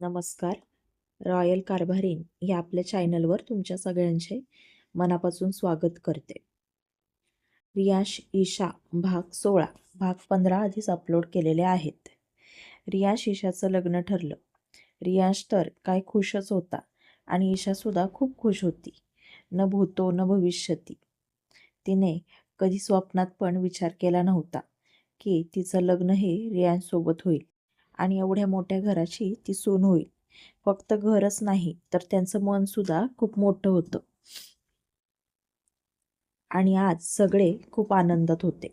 नमस्कार. रॉयल कारभारीन या आपल्या चॅनलवर तुमच्या सगळ्यांचे मनापासून स्वागत करते. रियाश ईशा भाग सोळा भाग पंधरा आधीच अपलोड केलेले आहेत. रियाश ईशाचं लग्न ठरलं. रियाश तर काय खुशच होता आणि ईशासुद्धा खूप खुश होती. न भूतो न भविष्यती. तिने कधी स्वप्नात पण विचार केला नव्हता की तिचं लग्न हे रियांसोबत होईल. आणि एवढ्या मोठ्या घराची ती सून होईल. फक्त घरच नाही तर त्यांचं मन सुद्धा खूप मोठं होतं. आणि आज सगळे खूप आनंदात होते.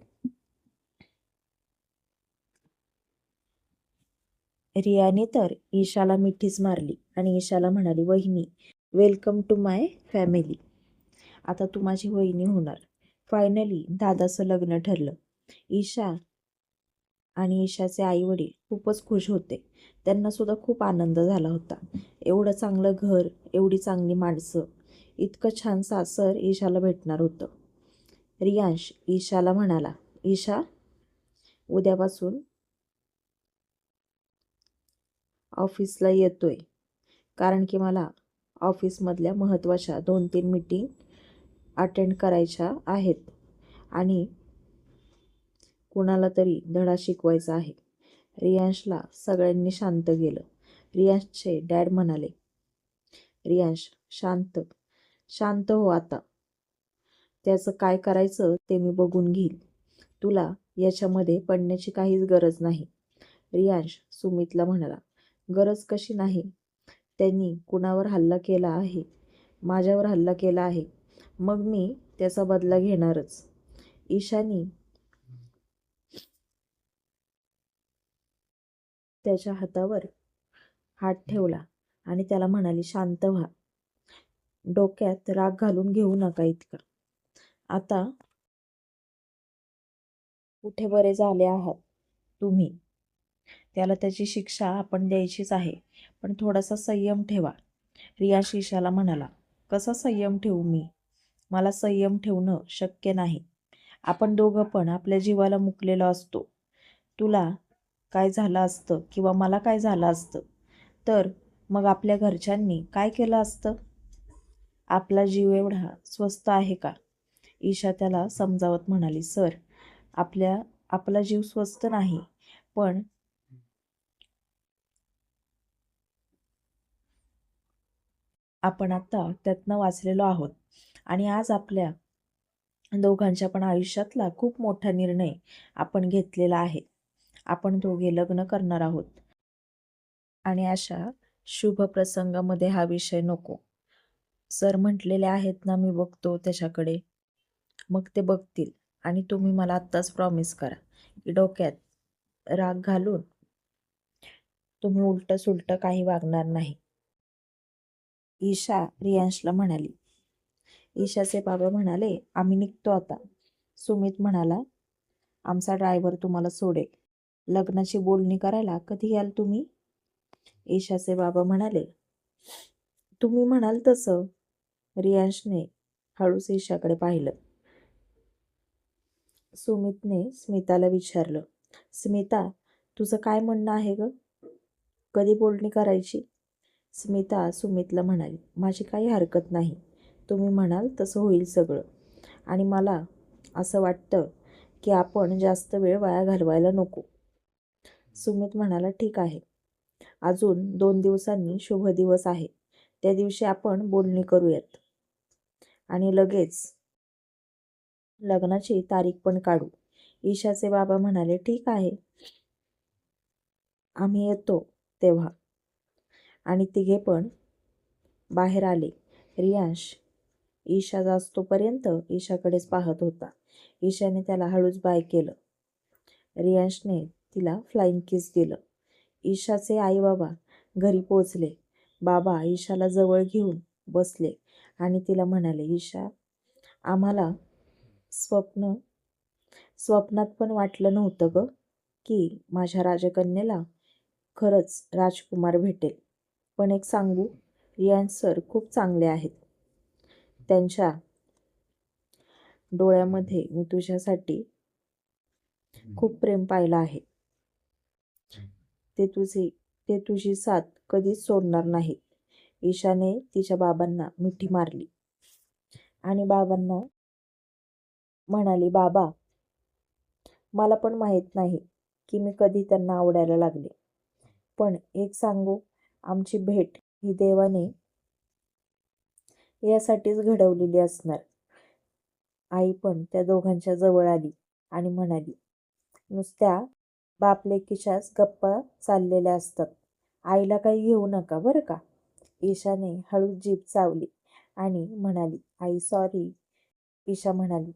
रियाने तर ईशाला मिठीच मारली आणि ईशाला म्हणाली वहिनी वेलकम टू माय फॅमिली आता तू माझी वहिनी होणार. फायनली दादाचं लग्न ठरलं. ईशा आणि ईशाचे आई वडील खूपच खुश होते. त्यांना सुद्धा खूप आनंद झाला होता. एवढं चांगलं घर एवढी चांगली माणसं इतकं छान सासर ईशाला भेटणार होतं. रियांश ईशाला म्हणाला ईशा उद्यापासून ऑफिसला येतोय. कारण की मला ऑफिसमधल्या महत्त्वाच्या दोन तीन मीटिंग अटेंड करायच्या आहेत आणि कुणाला तरी धडा शिकवायचा आहे. रियांशला सगळ्यांनी शांत केलं. रियांशचे डॅड म्हणाले रियांश शांत शांत हो आता. त्याचं काय करायचं ते मी बघून घेईल तुला याच्यामध्ये पडण्याची काहीच गरज नाही. रियांश सुमितला म्हणाला गरज कशी नाही? त्यांनी कुणावर हल्ला केला आहे? माझ्यावर हल्ला केला आहे. मग मी त्याचा बदला घेणारच. ईशानी त्याच्या हातावर हात ठेवला आणि त्याला म्हणाली शांत व्हा. डोक्यात राग घालून घेऊ नका इतका. आता कुठे बरे झाले आहात तुम्ही? त्याला त्याची शिक्षा आपण द्यायचीच आहे. पण थोडासा संयम ठेवा. रिया ईशाला म्हणाला कसा संयम ठेवू मी? मला संयम ठेवणं शक्य नाही. आपण दोघं पण आपल्या जीवाला मुकलेलो असतो. तुला काय झालं असतं किंवा मला काय झालं असतं? तर मग आपल्या घरच्यांनी काय केलं असतं? आपला जीव एवढा स्वस्त आहे का? ईशा त्याला समजावत म्हणाली सर आपल्या आपला जीव स्वस्त नाही पण आपण आता त्यातनं वाचलेलो आहोत. आणि आज आपल्या दोघांच्या पण आयुष्यातला खूप मोठा निर्णय आपण घेतलेला आहे. आपण दोघे लग्न करणार आहोत. आणि अशा शुभ प्रसंगामध्ये हा विषय नको. सर म्हटलेले आहेत ना मी बघतो त्याच्याकडे. मग ते बघतील. आणि तुम्ही मला आत्ताच प्रॉमिस करा की डोक्यात राग घालून तुम्ही उलट सुलट काही वागणार नाही. ईशा रियांशला म्हणाली. ईशाचे बाबा म्हणाले आम्ही निघतो आता. सुमित म्हणाला आमचा ड्रायव्हर तुम्हाला सोडेल. लग्नाची बोलणी करायला कधी याल तुम्ही? ईशाचे बाबा म्हणाले तुम्ही म्हणाल तसं. रियांशने हळूच ईशाकडे पाहिलं. सुमितने स्मिताला विचारलं स्मिता तुझं काय म्हणणं आहे ग? कधी बोलणी करायची? स्मिता सुमितला म्हणाली माझी काही हरकत नाही. तुम्ही म्हणाल तसं होईल सगळं. आणि मला असं वाटतं की आपण जास्त वेळ वाया घालवायला नको. सुमित म्हणाला ठीक आहे. अजून दोन दिवसांनी शुभ दिवस आहे. त्या दिवशी आपण बोलणी करूयात. आणि लगेच लग्नाची तारीख पण काढू. ईशाचे बाबा म्हणाले ठीक आहे. आम्ही येतो तेव्हा. आणि तिघे पण बाहेर आले. रियांश ईशा जास्तोपर्यंत ईशाकडेच पाहत होता. ईशाने त्याला हळूच बाय केलं. रियांशने तिला फ्लाईंग किस दिलं. ईशाचे आई बाबा घरी पोचले बाबा ईशाला जवळ घेऊन बसले आणि तिला म्हणाले ईशा आम्हाला स्वप्न स्वप्नात पण वाटलं नव्हतं ग की माझ्या राजकन्येला खरंच राजकुमार भेटेल. पण एक सांगू रियान सर खूप चांगले आहेत. त्यांच्या डोळ्यामध्ये मी तुझ्यासाठी खूप प्रेम पाहिलं आहे. ते तुझे ते तुझी साथ कधीच सोडणार नाहीत ईशाने तिच्या बाबांना मिठी मारली. आणि बाबांना म्हणाली बाबा मला पण माहीत नाही की मी कधी त्यांना आवडायला लागले. पण एक सांगू आमची भेट ही देवाने यासाठीच घडवलेली असणार. आई पण त्या दोघांच्या जवळ आली आणि म्हणाली नुसत्या बापले किशास गप्पा चाललेल्या असतात. आईला काही घेऊ नका बरं का? ईशाने हळू जीभ चावली आणि म्हणाली आई सॉरी ईशा म्हणाली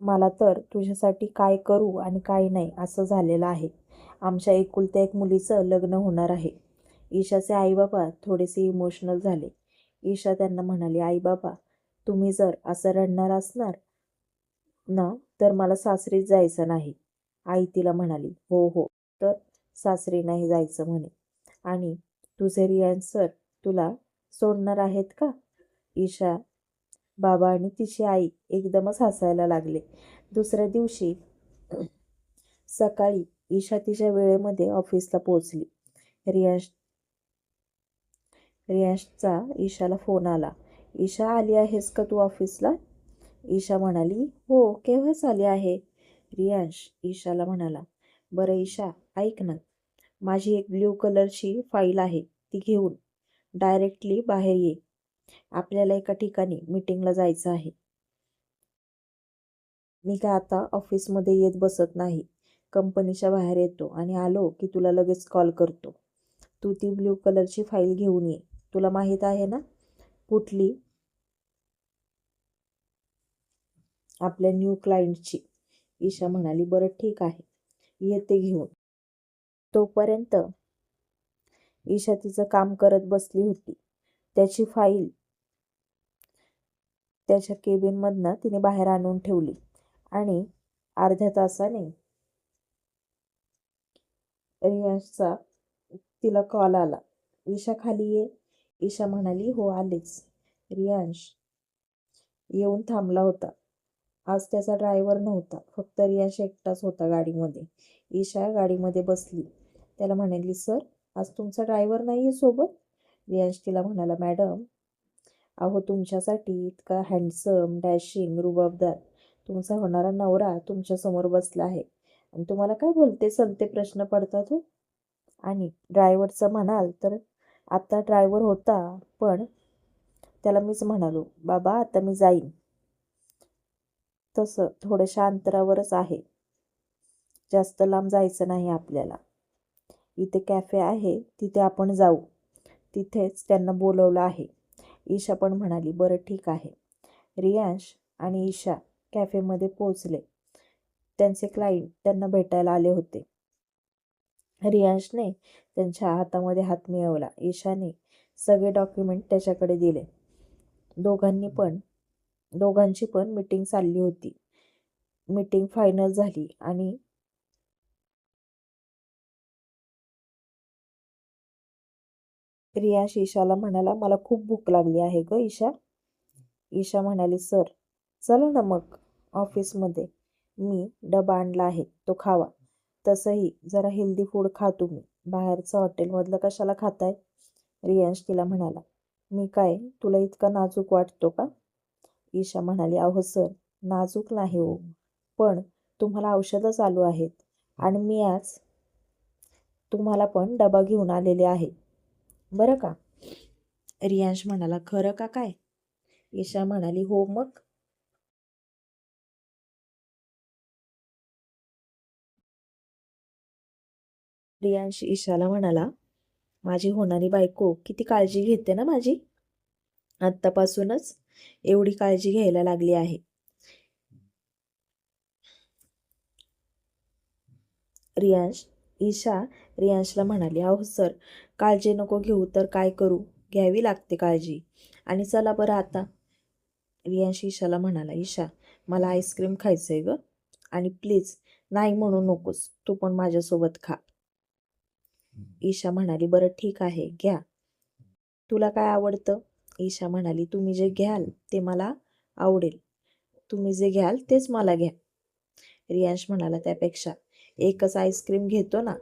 मला तर तुझ्यासाठी काय करू आणि काय नाही असं झालेलं आहे. आमच्या एकुलत्या एक मुलीचं लग्न होणार आहे. ईशाचे आईबाबा थोडेसे इमोशनल झाले. ईशा त्यांना म्हणाली आई बाबा तुम्ही जर असं रडणार असणार ना तर मला सासरीच जायचं नाही. आई तिला म्हणाली हो हो तर सासरी नाही जायचं म्हणे. आणि तुझे रियान सर तुला सोडणार आहेत का? ईशा बाबा आणि तिची आई एकदमच हसायला लागले. दुसऱ्या दिवशी सकाळी ईशा तिच्या वेळेमध्ये ऑफिसला पोहोचली. रियांश रियांशचा ईशाला फोन आला. ईशा आली आहेस का तू ऑफिसला? ईशा म्हणाली हो केव्हाच आली आहे? रियांश ईशाला म्हणाला बरं ईशा ऐक ना. माझी एक ब्ल्यू कलरची फाईल आहे ती घेऊन डायरेक्टली बाहेर ये. आपल्याला एका ठिकाणी मीटिंगला जायचं आहे. मी काय आता ऑफिसमध्ये येत बसत नाही. कंपनीच्या बाहेर येतो आणि आलो की तुला लगेच कॉल करतो. तू ती ब्ल्यू कलरची फाईल घेऊन ये. तुला माहीत आहे ना? कुठली? आपल्या न्यू क्लायंटची ईशा म्हणाली बरं ठीक आहे. येते घेऊन. तोपर्यंत ईशा तिचं काम करत बसली होती. त्याची फाईल त्याच्या केबिनमधनं तिने बाहेर आणून ठेवली आणि अर्ध्या तासाने रियाशचा तिला कॉल आला. ईशा खाली ये. ईशा म्हणाली हो आलेच. रियांश येऊन थांबला होता. आज त्याचा ड्रायव्हर नव्हता फक्त रियांश एकटाच होता गाडीमध्ये. ईशा गाडीमध्ये बसली. त्याला म्हणाली सर आज तुमचा ड्रायव्हर नाही आहे सोबत? रियांश तिला म्हणाला मॅडम अहो तुमच्यासाठी इतका हँडसम डॅशिंग रुबाबदार तुमचा होणारा नवरा तुमच्यासमोर बसला आहे. आणि तुम्हाला काय बोलते? चलते प्रश्न पडतात हो. आणि ड्रायव्हरचं म्हणाल तर आता ड्रायव्हर होता पण त्याला मीच म्हणालो बाबा आता मी जाईन. तसं थोड्याशा अंतरावरच आहे. जास्त लांब जायचं नाही आपल्याला. इथे कॅफे आहे तिथे आपण जाऊ. तिथेच त्यांना बोलवलं आहे. ईशा पण म्हणाली बरं ठीक आहे. रियांश आणि ईशा कॅफेमध्ये पोचले त्यांचे क्लायंट त्यांना भेटायला आले होते. रियाशने त्यांच्या हातामध्ये हात मिळवला. ईशाने सगळे डॉक्युमेंट त्याच्याकडे दिले. दोघांनी पण दोघांची पण मीटिंग चालली होती. मीटिंग फायनल झाली आणि रियाश ईशाला म्हणाला मला खूप भूक लागली आहे ग ईशा. ईशा म्हणाली सर चला ना मग ऑफिसमध्ये मी डबा आणला आहे तो खावा. तसंही जरा हेल्दी फूड खा तुम्ही. बाहेरचं हॉटेलमधलं कशाला खाताय? रियांश तिला म्हणाला. मी काय? तुला इतका नाजूक वाटतो का? ईशा म्हणाली अहो सर नाजूक नाही हो. पण तुम्हाला औषधं चालू आहेत आणि मी आज तुम्हाला पण डबा घेऊन आलेले आहे. बरं का? रियांश म्हणाला खरं का काय? ईशा म्हणाली हो मग रियांश ईशाला म्हणाला माझी होणारी बायको किती काळजी घेते ना माझी? आत्तापासूनच एवढी काळजी घ्यायला लागली आहे. रियांश ईशा रियांशला म्हणाली अहो सर काळजी नको घेऊ तर काय करू? घ्यावी लागते काळजी. आणि चला बरं आता. रियांश ईशाला म्हणाला ईशा मला आईस्क्रीम खायचं आहे ग. आणि प्लीज नाही म्हणू नकोस तू पण माझ्यासोबत खा. ईशा म्हणाली बरं ठीक आहे घ्या. तुला काय आवडतं? ईशा म्हणाली तुम्ही जे घ्याल ते मला आवडेल. तुम्ही जे घ्याल तेच मला घ्या. रियांश म्हणाला त्यापेक्षा एकच आईस्क्रीम घेतो ना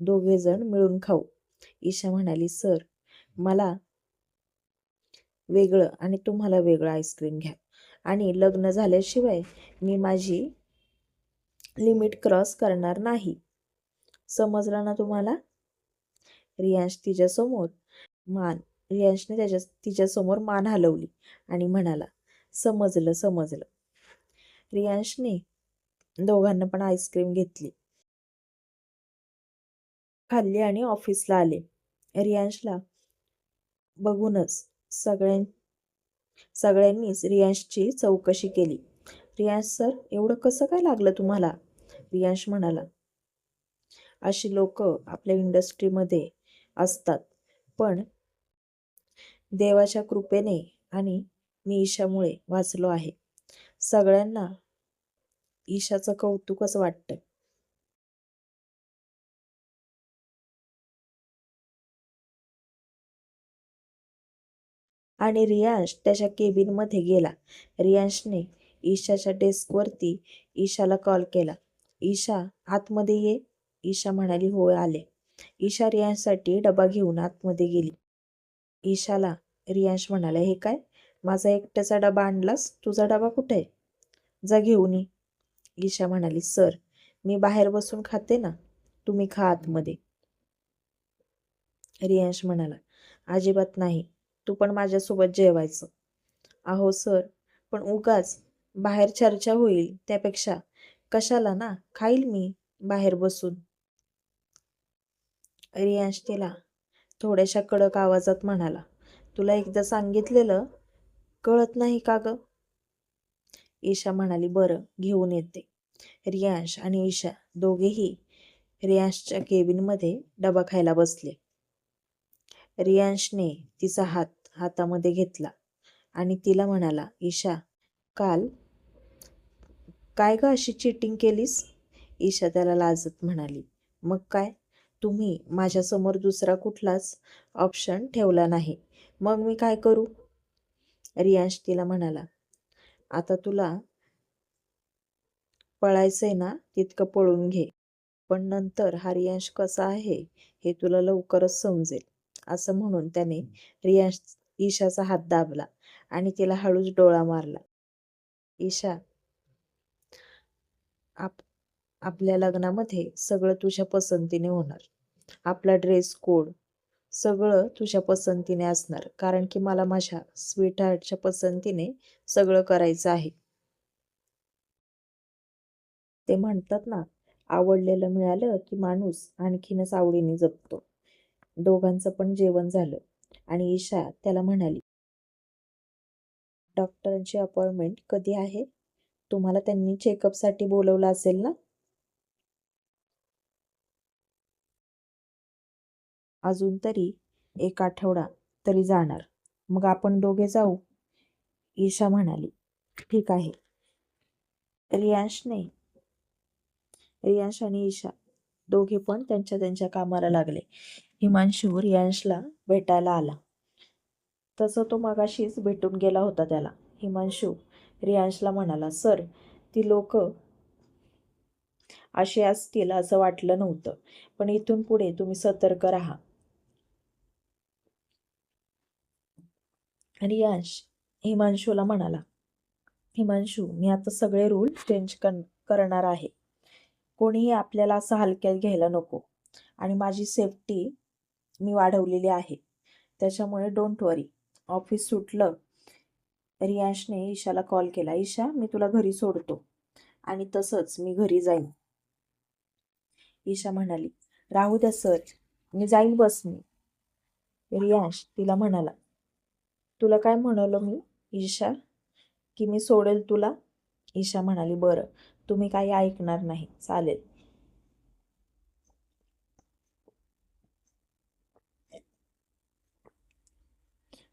दोघे जण मिळून खाऊ. ईशा म्हणाली सर मला वेगळं आणि तुम्हाला वेगळं आईस्क्रीम घ्या. आणि लग्न झाल्याशिवाय मी माझी लिमिट क्रॉस करणार नाही. समजलं ना तुम्हाला? रियांश तिच्यासमोर मान रियांशने त्याच्या तिच्यासमोर मान हलवली आणि म्हणाला समजलं समजलं. रियांशने दोघांना पण आईस्क्रीम घेतली. खाल्ली आणि ऑफिसला आले. रियांशला बघूनच सगळ्यां सगळ्यांनीच रियांशची चौकशी केली. रियांश सर एवढं कसं काय लागलं तुम्हाला? रियांश म्हणाला. अशी लोक आपल्या इंडस्ट्रीमध्ये असतात. पण देवाच्या कृपेने आणि मी ईशामुळे वाचलो आहे. सगळ्यांना ईशाचं कौतुकच वाटतं आणि रियांश त्याच्या केबिनमध्ये गेला. रियांशने ईशाच्या डेस्कवरती ईशाला कॉल केला. ईशा आतमध्ये ये. ईशा म्हणाली होय आले. ईशा रियांशसाठी डबा घेऊन आतमध्ये गेली. ईशाला रियांश म्हणाला हे काय? माझा एकट्याचा डबा आणलास? तुझा डबा कुठे आहे? जा घेऊन ये. ईशा म्हणाली सर मी बाहेर बसून खाते ना तुम्ही खा आतमध्ये. रियांश म्हणाला अजिबात नाही तू पण माझ्यासोबत जेवायचं. अहो सर पण उगाच बाहेर चर्चा होईल त्यापेक्षा. कशाला ना? खाईल मी बाहेर बसून. रियांश तिला थोड्याशा कडक आवाजात म्हणाला तुला एकदा सांगितलेलं कळत नाही का ग? ईशा म्हणाली बरं घेऊन येते. रियांश आणि ईशा दोघेही रियांशच्या केबिनमध्ये डबा खायला बसले. रियांशने तिचा हात हातामध्ये घेतला आणि तिला म्हणाला ईशा काल काय ग अशी चिटिंग केलीस? ईशा त्याला लाजत म्हणाली मग काय? तुम्ही माझ्यासमोर दुसरा कुठलाच ऑप्शन ठेवला नाही. मग मी काय करू? रियांश तिला म्हणाला आता तुला पळायचंय ना तितकं पळून घे. पण नंतर हा रियांश कसा आहे हे तुला लवकरच समजेल. असं म्हणून त्याने रियांश ईशाचा हात दाबला आणि तिला हळूच डोळा मारला. ईशा आप आपल्या लग्नामध्ये सगळं तुझ्या पसंतीने होणार. आपला ड्रेस कोड सगळं तुझ्या पसंतीने असणार. कारण की मला माझ्या स्वीट हार्टच्या पसंतीने सगळं करायचं आहे. ते म्हणतात ना आवडलेलं मिळालं की माणूस आणखीनच आवडीने जपतो. दोघांचं पण जेवण झालं आणि ईशा त्याला म्हणाली डॉक्टरांची अपॉइंटमेंट कधी आहे? तुम्हाला त्यांनी चेकअपसाठी बोलवलं असेल ना? अजून तरी एक आठवडा तरी जाणार. मग आपण दोघे जाऊ? ईशा म्हणाली. ठीक आहे. रियांशने रियांश आणि ईशा दोघे पण त्यांच्या त्यांच्या कामाला लागले. हिमांशू रियांशला भेटायला आला. तसं तो मगाशीच भेटून गेला होता त्याला. हिमांशू रियांशला म्हणाला सर ती लोक असे असतील असं वाटलं नव्हतं. पण इथून पुढे तुम्ही सतर्क राहा. रियांश हिमांशूला म्हणाला हिमांशू मी आता सगळे रूल चेंज करणार आहे. कोणीही आपल्याला असं हलक्यात घ्यायला नको. आणि माझी सेफ्टी मी वाढवलेली आहे. त्याच्यामुळे डोंट वरी ऑफिस सुटलं. रियांशने ईशाला कॉल केला ईशा मी तुला घरी सोडतो. आणि तसंच मी घरी जाईन. ईशा म्हणाली राहू द्या सर मी जाईन बसने रियांश तिला म्हणाला तुला काय म्हणालो मी ईशा? की मी सोडेल तुला? ईशा म्हणाली बरं तुम्ही काही ऐकणार नाही चालेल.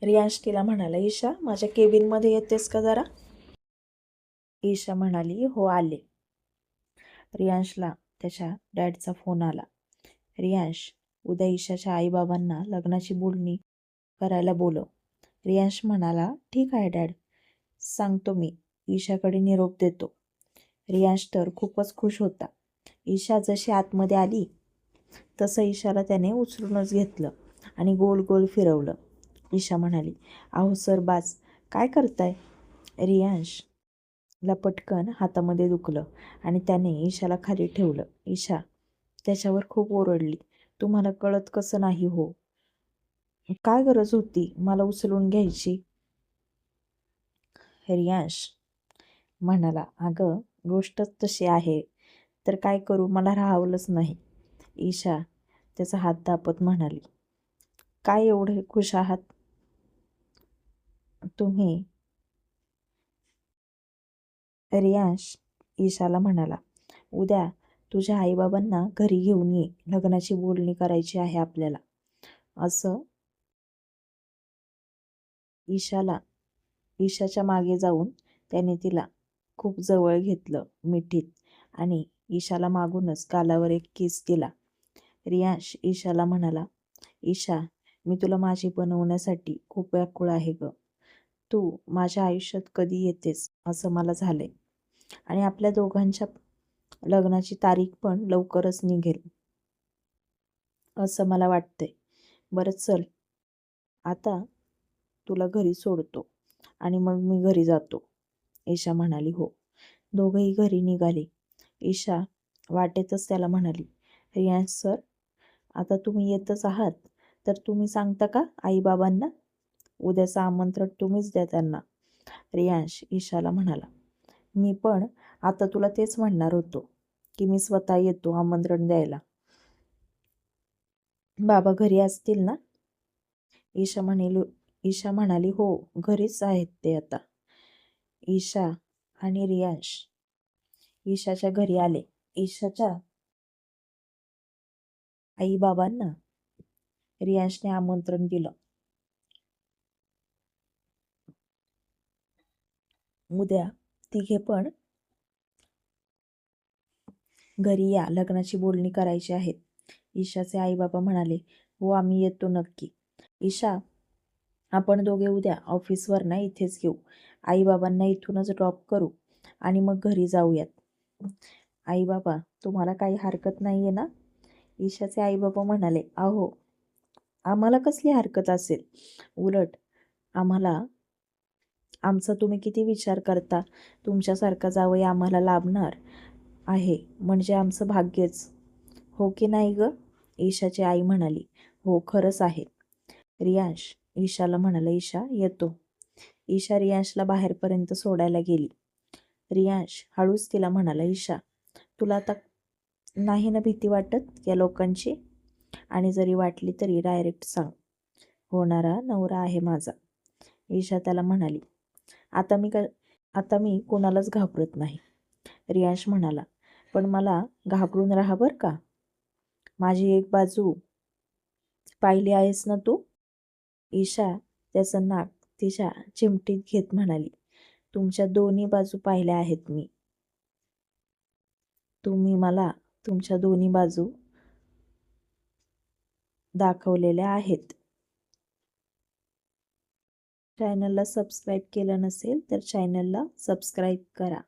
रियांश तिला म्हणाला ईशा माझ्या केबिनमध्ये येतेस का जरा? ईशा म्हणाली हो आले. रियांशला त्याच्या डॅडचा फोन आला. रियांश उद्या ईशाच्या आईबाबांना लग्नाची बोलणी करायला बोलव. रियांश म्हणाला ठीक आहे डॅड. सांगतो मी. ईशाकडे निरोप देतो. रियांश तर खूपच खुश होता. ईशा जशी आतमध्ये आली तसं ईशाला त्याने उचलूनच घेतलं आणि गोल गोल फिरवलं. ईशा म्हणाली अहो सर बाज काय करताय? रियांश ला पटकन हातामध्ये दुखलं आणि त्याने ईशाला खाली ठेवलं. ईशा त्याच्यावर खूप ओरडली तुम्हाला कळत कसं नाही हो? काय गरज होती? मला उचलून घ्यायची? रियांश म्हणाला अगं गोष्टच तशी आहे तर काय करू? मला राहावलंच नाही. ईशा त्याचा हात दापत म्हणाली काय एवढे खुश आहात? तुम्ही? रियांश ईशाला म्हणाला उद्या तुझ्या आईबाबांना घरी घेऊन ये. लग्नाची बोलणी करायची आहे आपल्याला. असं ईशाला ईशाच्या मागे जाऊन त्याने तिला खूप जवळ घेतलं मिठीत आणि ईशाला मागूनच गालावर एक किस दिला. रियांश ईशाला म्हणाला ईशा मी तुला माझी बनवण्यासाठी खूप व्याकुळ आहे ग. तू माझ्या आयुष्यात कधी येतेस असं मला झालंय. आणि आपल्या दोघांच्या लग्नाची तारीख पण लवकरच निघेल असं मला वाटतंय. बरं चल. आता तुला घरी सोडतो आणि मग मी घरी जातो. ईशा म्हणाली हो. दोघंही घरी निघाले. ईशा वाटेतच त्याला म्हणाली रियांश सर आता तुम्ही येतच आहात तर तुम्ही सांगता का आईबाबांना? उद्याचं आमंत्रण तुम्हीच द्या त्यांना. रियांश ईशाला म्हणाला मी पण आता तुला तेच म्हणणार होतो की मी स्वतः येतो आमंत्रण द्यायला. बाबा घरी असतील ना? ईशा म्हणेल ईशा म्हणाली हो घरीच आहेत ते आता. ईशा आणि रियांश. ईशाच्या घरी आले. ईशाच्या आई बाबांना रियांशने आमंत्रण दिलं. उद्या तिघे पण घरी या लग्नाची बोलणी करायची आहेत ईशाचे आई बाबा म्हणाले हो आम्ही येतो नक्की. ईशा आपण दोघे उद्या ऑफिसवर ना इथेच घेऊ. आई बाबांना इथूनच ड्रॉप करू आणि मग घरी जाऊयात. आई बाबा तुम्हाला काही हरकत नाही आहे ना? ईशाचे आईबाबा म्हणाले अहो आम्हाला कसली हरकत असेल? उलट आम्हाला आमचा तुम्ही किती विचार करता? तुमच्यासारखा जावई आम्हाला लाभणार आहे म्हणजे आमचं भाग्यच. हो की नाही ग? ईशाची आई म्हणाली हो खरंच आहे. रियांश ईशाला म्हणाला ईशा येतो. ईशा रियांशला बाहेरपर्यंत सोडायला गेली. रियांश हळूच तिला म्हणाला ईशा तुला आता नाही ना भीती वाटत या लोकांची? आणि जरी वाटली तरी डायरेक्ट सांग. होणारा नवरा आहे माझा. ईशा त्याला म्हणाली आता मी का आता मी कोणालाच घाबरत नाही. रियांश म्हणाला पण मला घाबरून राहा बरं का? माझी एक बाजू पाहिली आहेस ना तू? ईशा त्याचं नाक तिच्या चिमटीत घेत म्हणाली तुमच्या दोन्ही बाजू पाहिल्या आहेत मी. तुम्ही मला तुमच्या दोन्ही बाजू दाखवलेल्या आहेत. चॅनलला सबस्क्राईब केलं नसेल तर चॅनलला सबस्क्राईब करा.